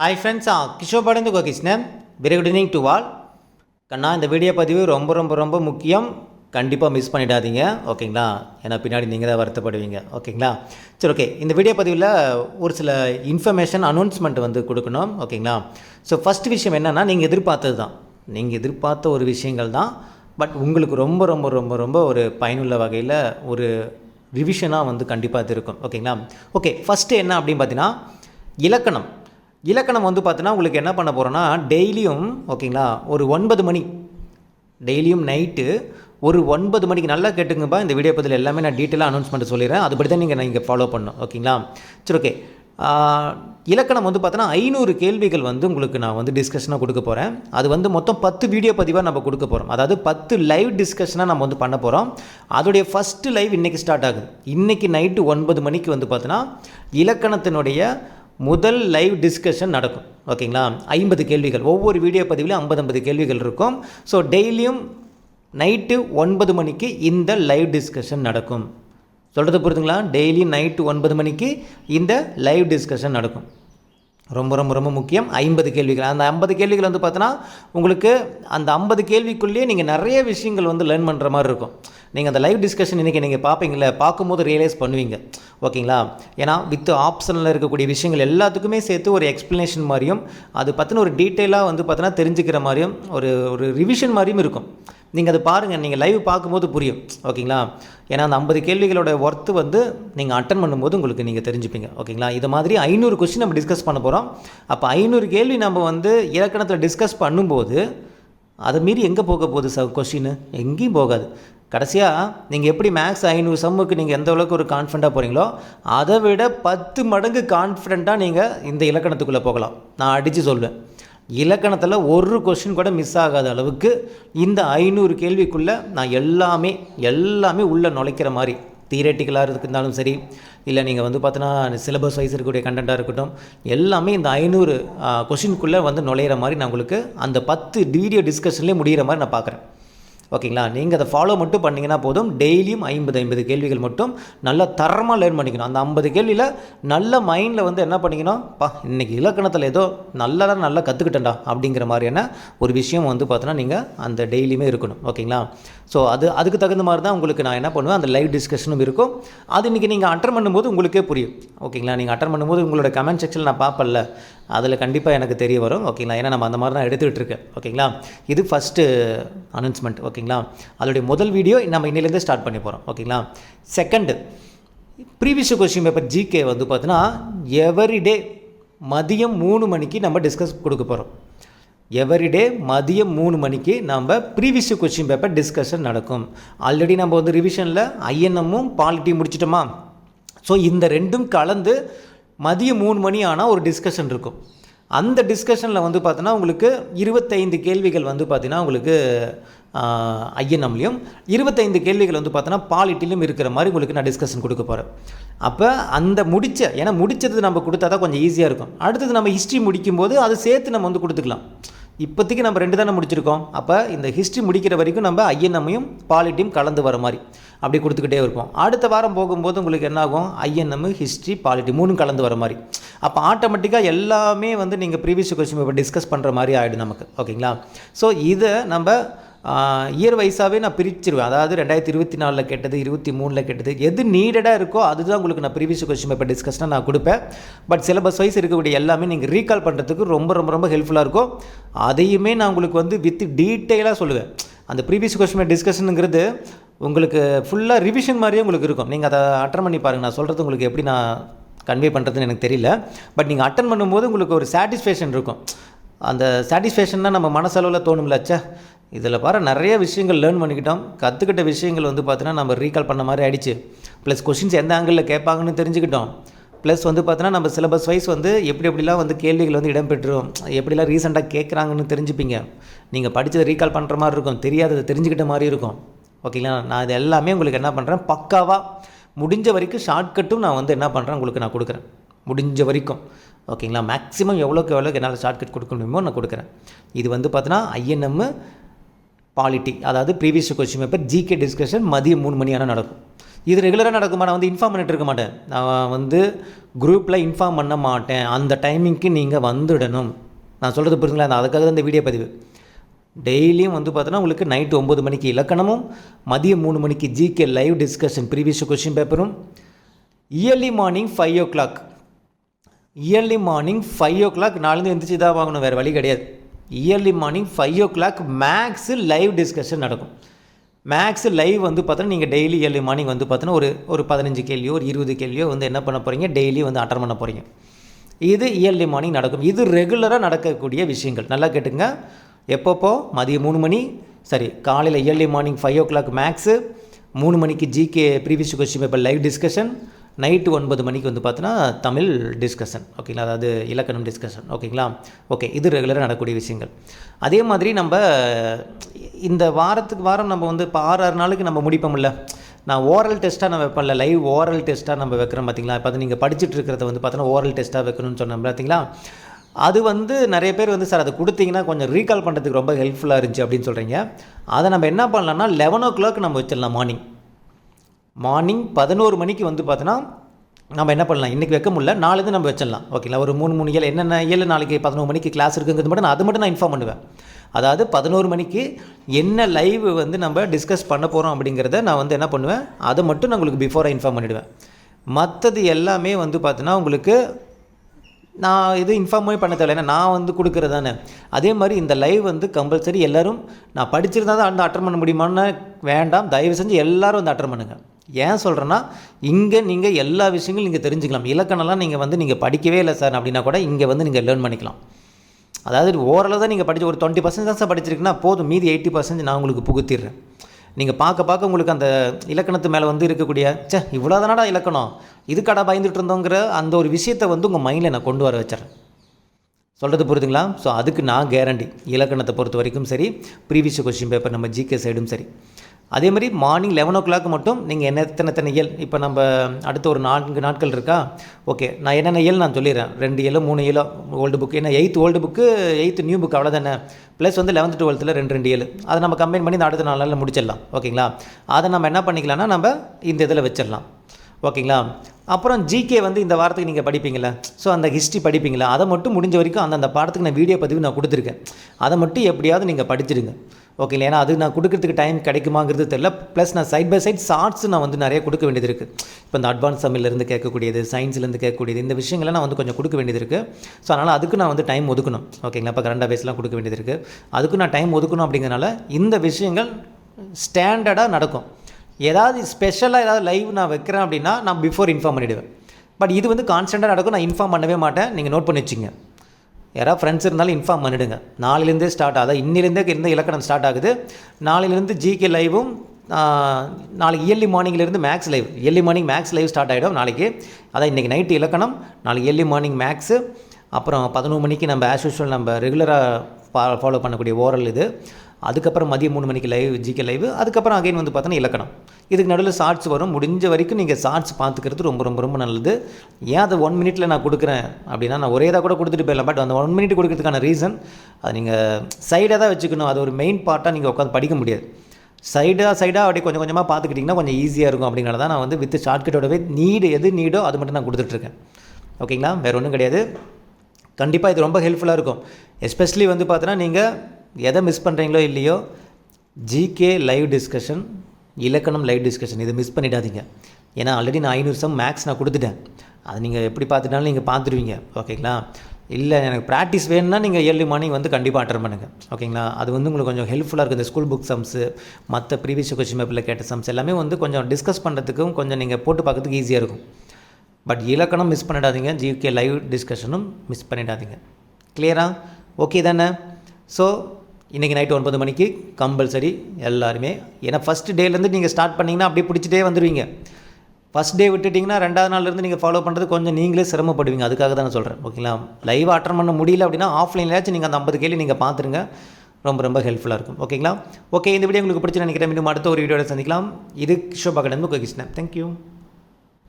Hi friends கிஷோ படந்து Gokrishnan very good evening to all கண்ணா இந்த வீடியோ பதிவு ரொம்ப ரொம்ப ரொம்ப முக்கியம். கண்டிப்பாக மிஸ் பண்ணிடாதீங்க. ஓகேங்களா ஏன்னா பின்னாடி நீங்கள் தான் வருத்தப்படுவீங்க. ஓகேங்களா சரி ஓகே இந்த வீடியோ பதிவில் ஒரு சில இன்ஃபர்மேஷன் அனௌன்ஸ்மெண்ட் வந்து கொடுக்கணும். ஓகேங்களா ஸோ ஃபஸ்ட் விஷயம் என்னென்னா நீங்கள் எதிர்பார்த்தது தான். நீங்கள் எதிர்பார்த்த ஒரு விஷயங்கள் தான். பட் உங்களுக்கு ரொம்ப ரொம்ப ரொம்ப ரொம்ப ஒரு பயனுள்ள வகையில் ஒரு ரிவிஷனாக வந்து கண்டிப்பாக இது இருக்கும். ஓகேங்களா ஓகே ஃபஸ்ட்டு என்ன அப்படின்னு பார்த்தீங்கன்னா இலக்கணம். இலக்கணம் வந்து பார்த்தீங்கன்னா உங்களுக்கு என்ன பண்ண போகிறோன்னா டெய்லியும் ஓகேங்களா ஒரு ஒன்பது மணி. டெய்லியும் நைட்டு ஒரு ஒன்பது மணிக்கு நல்லா கேட்டுங்கப்பா இந்த வீடியோ பதில் எல்லாமே நான் டீட்டெயிலாக அனௌன்ஸ்மெண்ட் சொல்லிடுறேன். அதுபடி தான் நீங்கள் நீங்கள் ஃபாலோ பண்ணணும் ஓகேங்களா? சரி ஓகே இலக்கணம் வந்து பார்த்தோன்னா ஐநூறு கேள்விகள் வந்து உங்களுக்கு நான் வந்து டிஸ்கஷனாக கொடுக்க போகிறேன் அது வந்து மொத்தம் பத்து வீடியோ பதிவாக நம்ம கொடுக்க போகிறோம் அதாவது பத்து லைவ் டிஸ்கஷனாக நம்ம வந்து பண்ண போகிறோம் அதோடைய ஃபஸ்ட்டு லைவ் இன்றைக்கி ஸ்டார்ட் ஆகுது. இன்றைக்கி நைட்டு ஒன்பது மணிக்கு வந்து பார்த்தோன்னா இலக்கணத்தினுடைய முதல் லைவ் டிஸ்கஷன் நடக்கும். ஓகேங்களா ஐம்பது கேள்விகள். ஒவ்வொரு வீடியோ பதிவிலும் ஐம்பது ஐம்பது கேள்விகள் இருக்கும். ஸோ டெய்லியும் நைட்டு ஒன்பது மணிக்கு இந்த லைவ் டிஸ்கஷன் நடக்கும். சொல்கிறது பொறுத்துங்களா டெய்லி நைட்டு ஒன்பது மணிக்கு இந்த லைவ் டிஸ்கஷன் நடக்கும். ரொம்ப ரொம்ப ரொம்ப முக்கியம். ஐம்பது கேள்விகள். அந்த ஐம்பது கேள்விகள் வந்து பார்த்தோன்னா உங்களுக்கு அந்த ஐம்பது கேள்விக்குள்ளேயே நீங்கள் நிறைய விஷயங்கள் வந்து லேர்ன் பண்ணுற மாதிரி இருக்கும். நீங்கள் அந்த லைவ் டிஸ்கஷன் இன்றைக்கி நீங்கள் பார்ப்பீங்களே பார்க்கும்போது ரியலைஸ் பண்ணுவீங்க. ஓகேங்களா? ஏன்னா வித் ஆப்ஷனில் இருக்கக்கூடிய விஷயங்கள் எல்லாத்துக்குமே சேர்த்து ஒரு எக்ஸ்ப்ளனேஷன் மாதிரியும் அது பற்றின ஒரு டீட்டெயிலாக வந்து பார்த்தோன்னா தெரிஞ்சுக்கிற மாதிரியும் ஒரு ஒரு ரிவிஷன் மாதிரியும் இருக்கும். நீங்கள் அதை பாருங்கள் நீங்கள் லைவ் பார்க்கும்போது புரியும். ஓகேங்களா? ஏன்னா அந்த ஐம்பது கேள்விகளோட ஒர்த்து வந்து நீங்கள் அட்டன் பண்ணும்போது உங்களுக்கு நீங்கள் தெரிஞ்சுப்பீங்க. ஓகேங்களா? இது மாதிரி ஐநூறு கொஸ்டின் நம்ம டிஸ்கஸ் பண்ண போகிறோம் அப்போ ஐநூறு கேள்வி நம்ம வந்து இலக்கணத்தில் டிஸ்கஸ் பண்ணும்போது அதை மீறி எங்கே போக போகுது ச கொஷின் எங்கேயும் போகாது. கடைசியாக நீங்கள் எப்படி மேக்ஸ் ஐநூறு சம்முக்கு நீங்கள் எந்த அளவுக்கு ஒரு கான்ஃபிடண்ட்டாக போகிறீங்களோ அதை விட பத்து மடங்கு கான்ஃபிடண்ட்டாக நீங்கள் இந்த இலக்கணத்துக்குள்ளே போகலாம். நான் அடித்து சொல்வேன். இலக்கணத்தில் ஒரு கொஷின் கூட மிஸ் ஆகாத அளவுக்கு இந்த ஐநூறு கேள்விக்குள்ளே நான் எல்லாமே எல்லாமே உள்ளே நுழைக்கிற மாதிரி தியரட்டிக்கலாக இருந்தாலும் சரி இல்லை நீங்கள் வந்து பார்த்தீங்கன்னா சிலபஸ் வைஸ் இருக்கக்கூடிய கண்டென்ட்டாக இருக்கட்டும் எல்லாமே இந்த ஐநூறு கொஷினுக்குள்ளே வந்து நுழையிற மாதிரி நான் உங்களுக்கு அந்த பத்து வீடியோ டிஸ்கஷன்லேயே முடிகிற மாதிரி நான் பார்க்குறேன். ஓகேங்களா? நீங்கள் அதை ஃபாலோ மட்டும் பண்ணிங்கன்னா போதும். டெய்லியும் ஐம்பது ஐம்பது கேள்விகள் மட்டும் நல்லா தரமாக லேர்ன் பண்ணிக்கணும். அந்த ஐம்பது கேள்வியில் நல்ல மைண்டில் வந்து என்ன பண்ணிக்கணும்? பா இன்றைக்கி இலக்கணத்தில் ஏதோ நல்லா நல்லா கற்றுக்கிட்டேன்டா அப்படிங்கிற மாதிரியான ஒரு விஷயம் வந்து பார்த்தோன்னா நீங்கள் அந்த டெய்லியுமே இருக்கணும். ஓகேங்களா? ஸோ அது அதுக்கு தகுந்த மாதிரி தான் உங்களுக்கு நான் என்ன பண்ணுவேன்? அந்த லைவ் டிஸ்கஷனும் இருக்கும். அது இன்றைக்கி நீங்கள் அட்டன் பண்ணும்போது உங்களுக்கே புரியும். ஓகேங்களா? நீங்கள் அட்டன் பண்ணும்போது உங்களோட கமெண்ட் செக்ஷனில் நான் பார்ப்பல அதில் கண்டிப்பாக எனக்கு தெரிய வரும். ஓகேங்களா? ஏன்னா நம்ம அந்த மாதிரி தான் எடுத்துகிட்டு இருக்கேன். ஓகேங்களா? இது ஃபஸ்ட்டு அனௌன்ஸ்மெண்ட் ஓகே ஓகேங்களா? அதோடைய முதல் வீடியோ நம்ம இன்னிலேருந்து ஸ்டார்ட் பண்ணி போகிறோம் ஓகேங்களா? Second previous question paper GK வந்து பார்த்தீங்கன்னா எவரிடே மதியம் மூணு மணிக்கு நம்ம டிஸ்கஸ் கொடுக்க போகிறோம் எவரிடே மதியம் மூணு மணிக்கு நம்ம ப்ரீவியஸ் கொஸ்டின் பேப்பர் டிஸ்கஷன் நடக்கும். ஆல்ரெடி நம்ம வந்து ரிவிஷனில் ஐஎன்எம்மும் பாலிட்டி முடிச்சிட்டோமா? ஸோ இந்த ரெண்டும் கலந்து மதியம் மூணு மணி ஆனால் ஒரு டிஸ்கஷன் இருக்கும். அந்த டிஸ்கஷனில் வந்து பார்த்தோன்னா உங்களுக்கு இருபத்தைந்து கேள்விகள் வந்து பார்த்தீங்கன்னா உங்களுக்கு ஐஎன்எம்லையும் இருபத்தைந்து கேள்விகள் வந்து பார்த்தோன்னா பாலிட்டிலும் இருக்கிற மாதிரி உங்களுக்கு நான் டிஸ்கஷன் கொடுக்க போகிறேன் அப்போ அந்த முடித்த ஏன்னா முடித்தது நம்ம கொடுத்தா தான் கொஞ்சம் ஈஸியாக இருக்கும். அடுத்தது நம்ம ஹிஸ்ட்ரி முடிக்கும்போது அதை சேர்த்து நம்ம வந்து கொடுத்துக்கலாம். இப்போதைக்கு நம்ம ரெண்டு தானே முடிச்சிருக்கோம். அப்போ இந்த ஹிஸ்ட்ரி முடிக்கிற வரைக்கும் நம்ம ஐஎன்எம்மையும் பாலிட்டியும் கலந்து வர மாதிரி அப்படி கொடுத்துக்கிட்டே இருப்போம். அடுத்த வாரம் போகும்போது உங்களுக்கு என்னாகும்? ஐஎன்எம் ஹிஸ்ட்ரி பாலிட்டி மூணும் கலந்து வர மாதிரி. அப்போ ஆட்டோமேட்டிக்காக எல்லாமே வந்து நீங்கள் ப்ரீவியஸ் கொஸ்டின் பேப்பர் டிஸ்கஸ் பண்ணுற மாதிரி ஆகிடும் நமக்கு. ஓகேங்களா? ஸோ இதை நம்ம இயர் வைஸாகவே நான் பிரிச்சிருவேன். அதாவது ரெண்டாயிரத்தி இருபத்தி நாலில் கேட்டது இருபத்தி மூணில் கேட்டது எது நீடடாக இருக்கோ அதுதான் உங்களுக்கு நான் ப்ரீவியஸ் கொஸ்டின் பேப்பர் டிஸ்கஷனாக நான் கொடுப்பேன். பட் சிலபஸ் வைஸ் இருக்கக்கூடிய எல்லாமே நீங்கள் ரீகால் பண்ணுறதுக்கு ரொம்ப ரொம்ப ரொம்ப ஹெல்ப்ஃபுல்லாக இருக்கும். அதையுமே நான் உங்களுக்கு வந்து வித் டீட்டெயிலாக சொல்லுவேன். அந்த ப்ரீவியஸ் கொஸ்டின் டிஸ்கஷனுங்கிறது உங்களுக்கு ஃபுல்லாக ரிவிஷன் மாதிரியே உங்களுக்கு இருக்கும். நீங்கள் அதை அட்டன் பண்ணி பாருங்கள் நான் சொல்கிறது உங்களுக்கு எப்படி நான் கன்வே பண்ணுறதுன்னு எனக்கு தெரியல. பட் நீங்கள் அட்டன் பண்ணும்போது உங்களுக்கு ஒரு சாட்டிஸ்ஃபேக்ஷன் இருக்கும். அந்த சாட்டிஸ்ஃபேக்ஷன்னா நம்ம மனசளவில் தோணும்ல ச்சே. இதில் பாரு நிறைய விஷயங்கள் லேர்ன் பண்ணிக்கிட்டோம். கற்றுக்கிட்ட விஷயங்கள் வந்து பார்த்தீங்கன்னா நம்ம ரீகால் பண்ண மாதிரி ஆயிடுச்சு. ப்ளஸ் கொஷின்ஸ் எந்த ஆங்கிளில் கேட்பாங்கன்னு தெரிஞ்சுக்கிட்டோம். ப்ளஸ் வந்து பார்த்தீங்கன்னா நம்ம சிலபஸ் வைஸ் வந்து எப்படி எப்படிலாம் வந்து கேள்விகள் வந்து இடம்பெற்றுரும் எப்படிலாம் ரீசெண்டாக கேட்குறாங்கன்னு தெரிஞ்சுப்பீங்க. நீங்கள் படித்ததை ரீகால் பண்ணுற மாதிரி இருக்கும். தெரியாததை தெரிஞ்சுக்கிட்ட மாதிரி இருக்கும். ஓகேங்களா நான் இது எல்லாமே உங்களுக்கு என்ன பண்ணுறேன் பக்காவாக முடிஞ்ச வரைக்கும் ஷார்ட்கட்டும் நான் வந்து என்ன பண்ணுறேன் உங்களுக்கு நான் கொடுக்குறேன். முடிஞ்ச வரைக்கும். ஓகேங்களா மேக்ஸிமம் எவ்வளோக்கு எவ்வளோக்கு என்னால் ஷார்ட்கட் கொடுக்க முடியுமோ நான் கொடுக்குறேன். இது வந்து பார்த்தீங்கன்னா ஐஎன்எம்மு பாலிட்டி அதாவது previous question paper GK discussion மதியம் மூணு மணி ஆனால் நடக்கும். இது ரெகுலராக நடக்குமா? நான் வந்து இன்ஃபார்ம் பண்ணிட்டு இருக்க மாட்டேன். நான் வந்து குரூப்பில் இன்ஃபார்ம் பண்ண மாட்டேன். அந்த டைமிங்க்கு நீங்கள் வந்துடணும். நான் சொல்கிறது புரிஞ்சுங்களா? அந்த அதுக்காக தான் இந்த வீடியோ பதிவு. டெய்லியும் வந்து பார்த்தோன்னா உங்களுக்கு நைட்டு ஒம்பது மணிக்கு இலக்கணமும் மதியம் மூணு மணிக்கு GK live discussion previous question பேப்பரும் early morning five o'clock early morning five o'clock நாலேருந்து எழுந்திரிச்சு தான் வாங்கணும் வேறு வழி கிடையாது. Early morning five o'clock maths live discussion நடக்கும். மேக்ஸு லைவ் வந்து பார்த்தோன்னா நீங்கள் டெய்லி இயர்லி மார்னிங் வந்து பார்த்தோன்னா ஒரு ஒரு பதினஞ்சு கேள்வியோ ஒரு இருபது கேள்வியோ வந்து என்ன பண்ண போகிறீங்க டெய்லி வந்து அட்டன் பண்ண போகிறீங்க இது இயர்லி மார்னிங் நடக்கும். இது ரெகுலராக நடக்கக்கூடிய விஷயங்கள். நல்லா கேட்டுங்க எப்பப்போ? மதியம் மூணு மணி. சரி காலையில் early morning five o'clock maths மூணு மணிக்கு GK previous question paper live discussion night ஒன்பது மணிக்கு வந்து பார்த்தோன்னா தமிழ் டிஸ்கஷன் ஓகேங்களா அதாவது இலக்கணம் டிஸ்கஷன் ஓகேங்களா ஓகே இது ரெகுலராக நடக்கக்கூடிய விஷயங்கள். அதே மாதிரி நம்ம இந்த வாரத்துக்கு வாரம் நம்ம வந்து இப்போ ஆறு ஆறு நாளைக்கு நம்ம முடிப்போம்ல. நான் ஓரல் டெஸ்ட்டாக நான் வைப்பேன்ல. லைவ் ஓரல் டெஸ்ட்டாக நம்ம வைக்கிறோம் பார்த்தீங்களா இப்போ அது நீங்கள் படிச்சுட்டு இருக்கிறத வந்து பார்த்தோன்னா ஓரல் டெஸ்ட்டாக வைக்கணும்னு சொன்னோம் பார்த்தீங்களா அது வந்து நிறைய பேர் வந்து சார் அதை கொடுத்தீங்கன்னா கொஞ்சம் ரீகால் பண்ணுறதுக்கு ரொம்ப ஹெல்ப்ஃபுல்லாக இருந்துச்சு அப்படின்னு சொல்கிறீங்க அதை நம்ம என்ன பண்ணலாம்னா லெவன் ஓ கிளாக் நம்ம வச்சிடலாம் மார்னிங் மார்னிங் பதினோரு மணிக்கு வந்து பார்த்தோன்னா நம்ம என்ன பண்ணலாம்? இன்றைக்கி வைக்க முடியல நாளைக்கு நம்ம வச்சிடலாம். ஓகேங்களா ஒரு மூணு மூணு ஏழு என்னென்ன ஏழு நாளைக்கு பதினோரு மணிக்கு கிளாஸ் இருக்குங்கிறது மட்டும் நான் அது மட்டும் நான் இன்ஃபார்ம் பண்ணுவேன். அதாவது பதினோரு மணிக்கு என்ன லைவ் வந்து நம்ம டிஸ்கஸ் பண்ண போகிறோம் அப்படிங்கிறத நான் வந்து என்ன பண்ணுவேன்? அதை மட்டும் நான் உங்களுக்கு பிஃபோராக இன்ஃபார்ம் பண்ணிவிடுவேன் மற்றது எல்லாமே வந்து பார்த்தீங்கன்னா உங்களுக்கு நான் எதுவும் இன்ஃபார்மே பண்ண தேவையில்ல. ஏன்னா நான் வந்து கொடுக்குறது தானே. அதே மாதிரி இந்த லைவ் வந்து கம்பல்சரி எல்லோரும் நான் படிச்சிருந்தா தான் அந்த அட்டன் பண்ண முடியுமான்னு வேண்டாம். தயவு செஞ்சு எல்லோரும் வந்து அட்டன் பண்ணுங்கள் ஏன் சொல்கிறேன்னா இங்கே நீங்கள் எல்லா விஷயங்களும் நீங்கள் தெரிஞ்சுக்கலாம். இலக்கணம்லாம் நீங்கள் வந்து நீங்கள் படிக்கவே இல்லை சார் அப்படின்னா கூட இங்கே வந்து நீங்கள் லேர்ன் பண்ணிக்கலாம். அதாவது ஓரளவு தான் நீங்கள் படிச்சு ஒரு டுவெண்ட்டி பர்சன்ட் தான் சார் படிச்சிருக்குன்னா போதும். மீதி எயிட்டி பர்சன்ட் நான் உங்களுக்கு புகுத்திடுறேன். நீங்கள் பார்க்க பார்க்க உங்களுக்கு அந்த இலக்கணத்து மேலே வந்து இருக்கக்கூடிய ச்சே இவ்வளோ தானடா இலக்கணம்? இதுக்கடா பயந்துட்டு இருந்தோங்கிற அந்த ஒரு விஷயத்தை வந்து உங்கள் மைண்டில் நான் கொண்டு வர வச்சிடறேன் சொல்கிறது புரியுதுங்களா? ஸோ அதுக்கு நான் கேரண்டி இலக்கணத்தை பொறுத்த வரைக்கும் சரி ப்ரீவியஸ் கொஸ்டின் பேப்பர் நம்ம ஜிகே சைடும் சரி. அதே மாதிரி மார்னிங் லெவன் ஓ கிளாக் மட்டும் நீங்கள் என்ன எத்தனை எத்தனை இயல்? இப்போ நம்ம அடுத்த ஒரு நான்கு நாட்கள் இருக்கா? ஓகே நான் என்னென்ன இயல் நான் சொல்லிடுறேன். ரெண்டு இயலோ மூணு இயலோ ஓல்டு புக் ஏன்னா eighth old book eighth new book அவ்வளோதானே ப்ளஸ் வந்து லெவன்த்து டுவெல்த்தில் ரெண்டு ரெண்டு ஏழு அதை நம்ம கம்பைன் பண்ணி இந்த அடுத்த நாளில் முடிச்சிடலாம். ஓகேங்களா அதை நம்ம என்ன பண்ணிக்கலாம்னா நம்ம இந்த இதில் வச்சிடலாம். ஓகேங்களா அப்புறம் ஜிகே வந்து இந்த வாரத்துக்கு நீங்கள் படிப்பீங்களா ஸோ அந்த ஹிஸ்ட்ரி படிப்பீங்களா அதை மட்டும் முடிஞ்ச வரைக்கும் அந்தந்த பாடத்துக்கு நான் வீடியோ பதிவு நான் கொடுத்துருக்கேன். அதை மட்டும் எப்படியாவது நீங்கள் படிச்சிடுங்க. ஓகேங்களா ஏன்னா அது நான் கொடுக்கறதுக்கு டைம் கிடைக்குமாங்கிறது தெரியல. ப்ளஸ் நான் சைட் பை சைட் ஷார்ட்ஸ் நான் வந்து நிறைய கொடுக்க வேண்டியது இருக்குது இப்போ இந்த அட்வான்ஸ் தமிழ்லேருந்து கேட்கக்கூடியது சயின்ஸ்லேருந்து கேட்கக்கூடியது இந்த விஷயங்களை நான் வந்து கொஞ்சம் கொடுக்க வேண்டியது இருக்குது ஸோ அதனால் அதுக்கு நான் வந்து டைம் ஒதுக்கணும். ஓகேங்களா இப்போ கரண்ட் அஃபேர்ஸ்லாம் கொடுக்க வேண்டியது இருக்குது அதுக்கு நான் டைம் ஒதுக்கணும் அப்படிங்கிறனால இந்த விஷயங்கள் ஸ்டாண்டர்டாக நடக்கும். ஏதாவது ஸ்பெஷலாக ஏதாவது லைவ் நான் வைக்கிறேன் அப்படின்னா நான் பிஃபோர் இன்ஃபார்ம் பண்ணிவிடுவேன் பட் இது வந்து கான்ஸ்டண்ட்டாக நடக்கும். நான் இன்ஃபார்ம் பண்ணவே மாட்டேன். நீங்கள் நோட் பண்ணி வச்சுங்க யாராவது ஃப்ரெண்ட்ஸ் இருந்தாலும் இன்ஃபார்ம் பண்ணிவிடுங்க நாளிலேருந்தே ஸ்டார்ட் ஆகுது. இன்னிலேருந்தே இருந்த இலக்கணம் ஸ்டார்ட் ஆகுது. நாளையிலேருந்து ஜிகே லைவும் நாளைக்கு early மார்னிங்லேருந்து maths live early morning maths live start ஆகிடும் நாளைக்கு. அதான் இன்றைக்கி நைட்டு இலக்கணம். நாளைக்கு இயர்லி மார்னிங் மேக்ஸு அப்புறம் பதினொரு மணிக்கு நம்ம ஆஸ் யூஷுவல் நம்ம ரெகுலராக ஃபாலோ பண்ணக்கூடிய ஓரல் இது. அதுக்கப்புறம் மதியம் மூணு மணிக்கு லைவ் ஜிகே லைவ் அதுக்கப்புறம் அகைன் வந்து பார்த்தோன்னா இலக்கணம். இதுக்கு நடுவில் ஷார்ட்ஸ் வரும். முடிஞ்ச வரைக்கும் நீங்கள் ஷார்ட்ஸ் பார்த்துக்கிறது ரொம்ப ரொம்ப ரொம்ப நல்லது. ஏன் அதை ஒன் மினிட்ல நான் கொடுக்குறேன்? அப்படின்னா நான் ஒரே இதாக கூட கொடுத்துட்டு போயிடலாம். பட் அந்த ஒன் மினிட் கொடுக்கறதுக்கான ரீசன் அது நீங்கள் சைடாக தான் வச்சுக்கணும். அது ஒரு மெயின் பார்ட்டாக நீங்கள் உட்காந்து படிக்க முடியாது. சைடாக சைடாக அப்படியே கொஞ்சம் கொஞ்சமாக பார்த்துக்கிட்டிங்கன்னா கொஞ்சம் ஈஸியாக இருக்கும். அப்படிங்கிறத தான் நான் வந்து வித் ஷார்ட்கட்டோடவே நீடு எது நீடோ அது மட்டும் நான் கொடுத்துட்ருக்கேன் ஓகேங்களா வேறு ஒன்றும் கிடையாது. கண்டிப்பாக இது ரொம்ப ஹெல்ப்ஃபுல்லாக இருக்கும். எஸ்பெஷலி வந்து பார்த்தோன்னா நீங்கள் எதை மிஸ் பண்ணுறீங்களோ இல்லையோ ஜிகே லைவ் டிஸ்கஷன் இலக்கணம் லைவ் டிஸ்கஷன் இதை மிஸ் பண்ணிடாதீங்க. ஏன்னா ஆல்ரெடி நான் ஐநூறு சம் மேக்ஸ் நான் கொடுத்துட்டேன். அது நீங்கள் எப்படி பார்த்துட்டாலும் நீங்கள் பார்த்துருவீங்க. ஓகேங்களா? இல்லை எனக்கு ப்ராக்டிஸ் வேணும்னா நீங்கள் ஏர்லி மார்னிங் வந்து கண்டிப்பாக அட்டன் பண்ணுங்கள் ஓகேங்களா? அது வந்து உங்களுக்கு கொஞ்சம் ஹெல்ப்ஃபுல்லாக இருக்குது இந்த ஸ்கூல் புக் சம்ஸு மற்ற ப்ரீவியஸ் கொஸ்டின் பேப்பரில் கேட்ட சம்ஸ் எல்லாமே வந்து கொஞ்சம் டிஸ்கஸ் பண்ணுறதுக்கும் கொஞ்சம் நீங்கள் போட்டு பார்க்கறதுக்கு ஈஸியாக இருக்கும். பட் இலக்கணம் மிஸ் பண்ணிடாதீங்க. ஜிகே லைவ் டிஸ்கஷனும் மிஸ் பண்ணிடாதீங்க. கிளியரா ஓகே தானே? ஸோ இன்றைக்கி நைட்டு ஒன்பது மணிக்கு கம்பல்சரி எல்லாருமே. ஏன்னா ஃபஸ்ட் டேலேருந்து நீங்கள் ஸ்டார்ட் பண்ணிங்கன்னா அப்படியே பிடிச்சிட்டே வந்துடுவீங்க ஃபஸ்ட் டே விட்டுட்டிங்கன்னா ரெண்டாவது நாள்லேருந்து நீங்கள் ஃபாலோ பண்ணுறது கொஞ்சம் நீங்களே சிரமப்படுவீங்க. அதுக்காக தான் நான் சொல்கிறேன் ஓகேங்களா லைவ் அட்டன் பண்ண முடியல அப்படின்னா ஆஃப்லைன்லேயாச்சும் நீங்கள் அந்த ஐம்பது கேள்வி நீங்கள் பார்த்துருங்க ரொம்ப ரொம்ப ஹெல்ப்ஃபுல்லாக இருக்கும். ஓகேங்களா ஓகே இந்த வீடியோ உங்களுக்கு பிடிச்சி நினைக்கிறேன். மீண்டும் அடுத்த ஒரு வீடியோவில் சந்திக்கலாம். இது கிஷோபா கடந்து கிருஷ்ணன் தேங்க்யூ